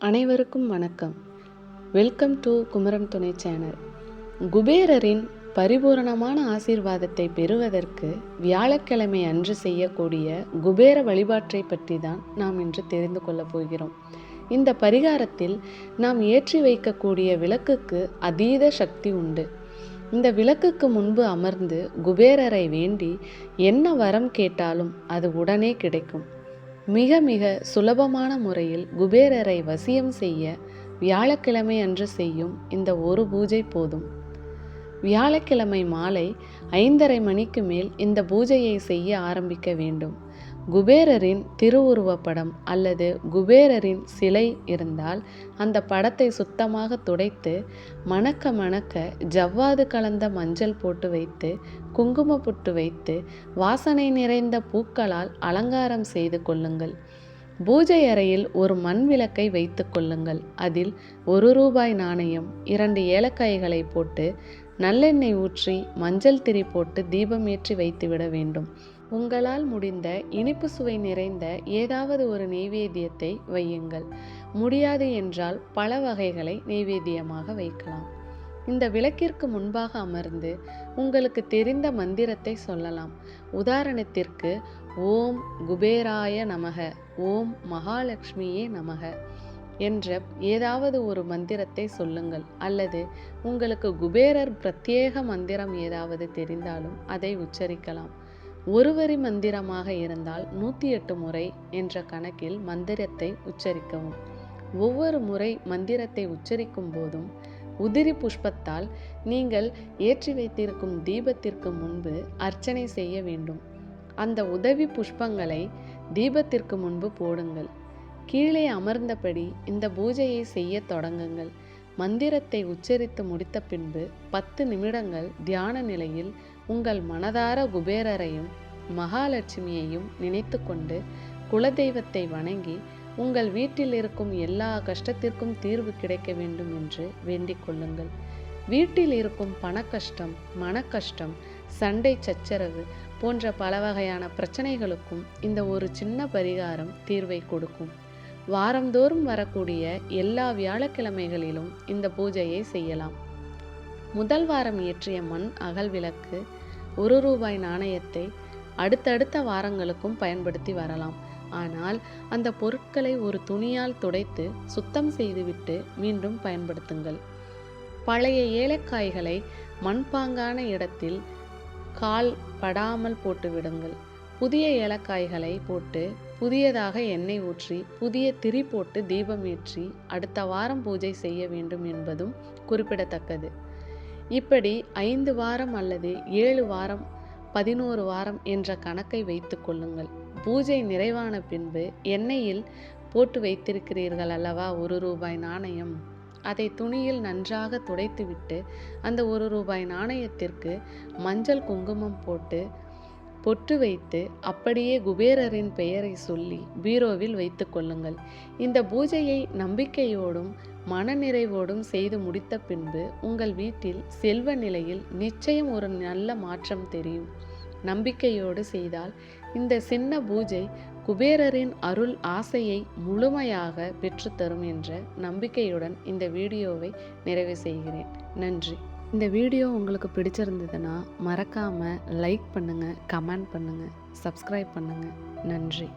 அனைவருக்கும் வணக்கம். Welcome to Kumaran துணை சேனல். குபேரரின் பரிபூரணமான ஆசீர்வாதத்தை பெறுவதற்கு வியாழக்கிழமை அன்று செய்யக்கூடிய குபேர வழிபாட்டை பற்றி தான் நாம் இன்று தெரிந்து கொள்ளப் போகிறோம். இந்த பரிகாரத்தில் நாம் ஏற்றி வைக்கக்கூடிய விளக்குக்கு அதீத சக்தி உண்டு. இந்த விளக்குக்கு முன்பு அமர்ந்து குபேரரை வேண்டி என்ன வரம் கேட்டாலும் அது உடனே கிடைக்கும். மிக மிக சுலபமான முறையில் குபேரரை வசியம் செய்ய வியாழக்கிழமை அன்று செய்யும் இந்த ஒரு பூஜை போதும். வியாழக்கிழமை மாலை ஐந்தரை மணிக்கு மேல் இந்த பூஜையை செய்ய ஆரம்பிக்க வேண்டும். குபேரரின் திருவுருவப்படம் அல்லது குபேரரின் சிலை இருந்தால் அந்த படத்தை சுத்தமாக துடைத்து மணக்க மணக்க ஜவ்வாது கலந்த மஞ்சள் போட்டு வைத்து குங்கும புட்டு வைத்து வாசனை நிறைந்த பூக்களால் அலங்காரம் செய்து கொள்ளுங்கள். பூஜை அறையில் ஒரு மண் விளக்கை வைத்து கொள்ளுங்கள். அதில் ஒரு ரூபாய் நாணயம் இரண்டு ஏலக்காய்களை போட்டு நல்லெண்ணெய் ஊற்றி மஞ்சள் திரி போட்டு தீபம் ஏற்றி வைத்துவிட வேண்டும். உங்களால் முடிந்த இனிப்பு சுவை நிறைந்த ஏதாவது ஒரு நெய்வேத்தியத்தை வையுங்கள். முடியாது என்றால் பல வகைகளை நெய்வேத்தியமாக வைக்கலாம். இந்த விளக்கிற்கு முன்பாக அமர்ந்து உங்களுக்கு தெரிந்த மந்திரத்தை சொல்லலாம். உதாரணத்திற்கு ஓம் குபேராய நமக ஓம் மகாலட்சுமியே நமக என்ற ஏதாவது ஒரு மந்திரத்தை சொல்லுங்கள். அல்லது உங்களுக்கு குபேரர் பிரத்யேக மந்திரம் ஏதாவது தெரிந்தாலும் அதை உச்சரிக்கலாம். ஒரு வரி மந்திரமாக இருந்தால் நூற்றி எட்டு முறை என்ற கணக்கில் மந்திரத்தை உச்சரிக்கவும். ஒவ்வொரு முறை மந்திரத்தை உச்சரிக்கும் போதும் உதிரி புஷ்பத்தால் நீங்கள் ஏற்றி வைத்திருக்கும் தீபத்திற்கு முன்பு அர்ச்சனை செய்ய வேண்டும். அந்த உதவி புஷ்பங்களை தீபத்திற்கு முன்பு போடுங்கள். கீழே அமர்ந்தபடி இந்த பூஜையை செய்ய தொடங்குங்கள். மந்திரத்தை உச்சரித்து முடித்த பின்பு பத்து நிமிடங்கள் தியான நிலையில் உங்கள் மனதார குபேரரையும் மகாலட்சுமியையும் நினைத்து கொண்டு குலதெய்வத்தை வணங்கி உங்கள் வீட்டில் இருக்கும் எல்லா கஷ்டத்திற்கும் தீர்வு கிடைக்க வேண்டும் என்று வேண்டிக் கொள்ளுங்கள். வீட்டில் இருக்கும் பணக்கஷ்டம் மனக்கஷ்டம் சண்டை சச்சரவு போன்ற பல வகையான பிரச்சனைகளுக்கும் இந்த ஒரு சின்ன பரிகாரம் தீர்வை கொடுக்கும். வாரந்தோறும் வரக்கூடிய எல்லா வியாழக்கிழமைகளிலும் இந்த பூஜையை செய்யலாம். முதல் வாரம் ஏற்றிய மண் அகல் விளக்கு ஒரு ரூபாய் நாணயத்தை அடுத்தடுத்த வாரங்களுக்கும் பயன்படுத்தி வரலாம். ஆனால் அந்த பொருட்களை ஒரு துணியால் துடைத்து சுத்தம் செய்துவிட்டு மீண்டும் பயன்படுத்துங்கள். பழைய ஏலக்காய்களை மண்பாங்கான இடத்தில் கால் படாமல் போட்டுவிடுங்கள் புதிய ஏலக்காய்களை போட்டு புதியதாக எண்ணெய் ஊற்றி புதிய திரி போட்டு தீபம் ஏற்றி அடுத்த வாரம் பூஜை செய்ய வேண்டும் என்பதும் குறிப்பிடத்தக்கது. இப்படி ஐந்து வாரம் அல்லது ஏழு வாரம் பதினோரு வாரம் என்ற கணக்கை வைத்து கொள்ளுங்கள். பூஜை நிறைவான பின்பு எண்ணெயில் போட்டு வைத்திருக்கிறீர்கள் அல்லவா? ஒரு ரூபாய் நாணயம். அதை துணியில் நன்றாக துடைத்துவிட்டு அந்த ஒரு ரூபாய் நாணயத்திற்கு மஞ்சள் குங்குமம் போட்டு பொட்டு வைத்து அப்படியே குபேரரின் பெயரை சொல்லி பீரோவில் வைத்து கொள்ளுங்கள். இந்த பூஜையை நம்பிக்கையோடும் மனநிறைவோடும் செய்து முடித்த பின்பு உங்கள் வீட்டில் செல்வ நிலையில் நிச்சயம் ஒரு நல்ல மாற்றம் தெரியும். நம்பிக்கையோடு செய்தால் இந்த சின்ன பூஜை குபேரரின் அருள் ஆசையை முழுமையாக பெற்றுத்தரும் என்ற நம்பிக்கையுடன் இந்த வீடியோவை நிறைவு செய்கிறேன். நன்றி. இந்த வீடியோ உங்களுக்கு பிடிச்சிருந்ததுன்னா மறக்காமல் லைக் பண்ணுங்கள் கமெண்ட் பண்ணுங்கள் சப்ஸ்கிரைப் பண்ணுங்கள் நன்றி.